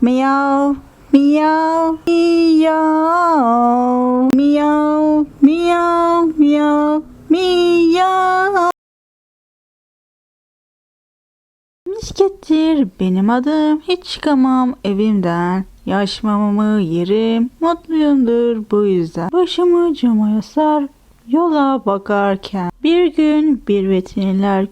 Miyav, miyav, miyav, miyav, miyav, miyav. Miskettir benim adım. Hiç çıkamam evimden. Yaş mamamı yerim. Mutluyumdur bu yüzden. Başımı cama yasar yola bakarken. Bir gün bir veteriner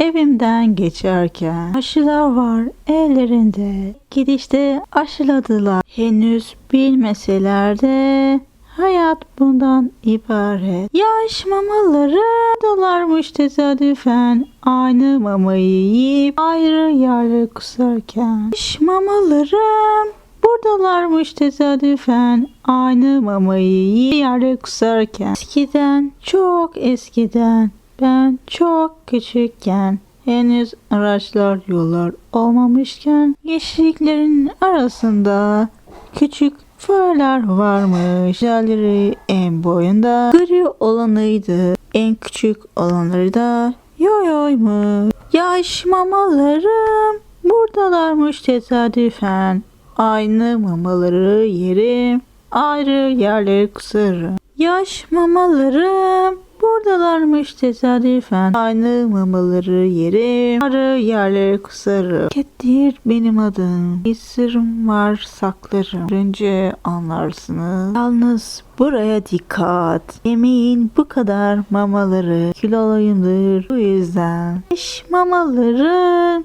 evimden geçerken Aşılar var ellerinde gidişte aşıladılar Henüz bilmeseler de Hayat bundan ibaret. Yaş mamaları dolarmış tesadüfen. Aynı mamayı yiyip ayrı yerlere kusarken. Yaş mamalarım buradalarmış tesadüfen. Aynı mamayı yiyip yerlere kusarken. Eskiden çok eskiden ben çok küçükken henüz araçlar yollar olmamışken yeşilliklerin arasında küçük Fırlar varmış. Güzelleri en boyunda. Gri olanıydı. En küçük olanları da yoyoymuş. Yaş mamalarım buradalarmış tesadüfen. Aynı mamaları yerim. Ayrı yerleri kusarım. Yaş mamalarım buradalarmış tesadüfen. Aynı mamaları yerim. Ayrı yerleri kusarım. Kettir benim adım. Bir sırrım var saklarım. Önce anlarsınız. Yalnız buraya dikkat. Yemeğin bu kadar mamaları kiloluyumdur. Bu yüzden. Yaş mamalarım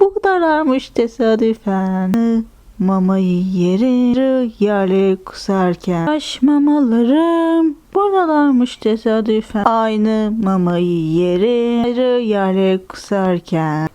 bu kadarlarmış tesadüfen. Mamayı yerim yerle kusarken Yaş mamalarım buradalarmış tesadüfen. Aynı mamayı yerim ayrı yerle kusarken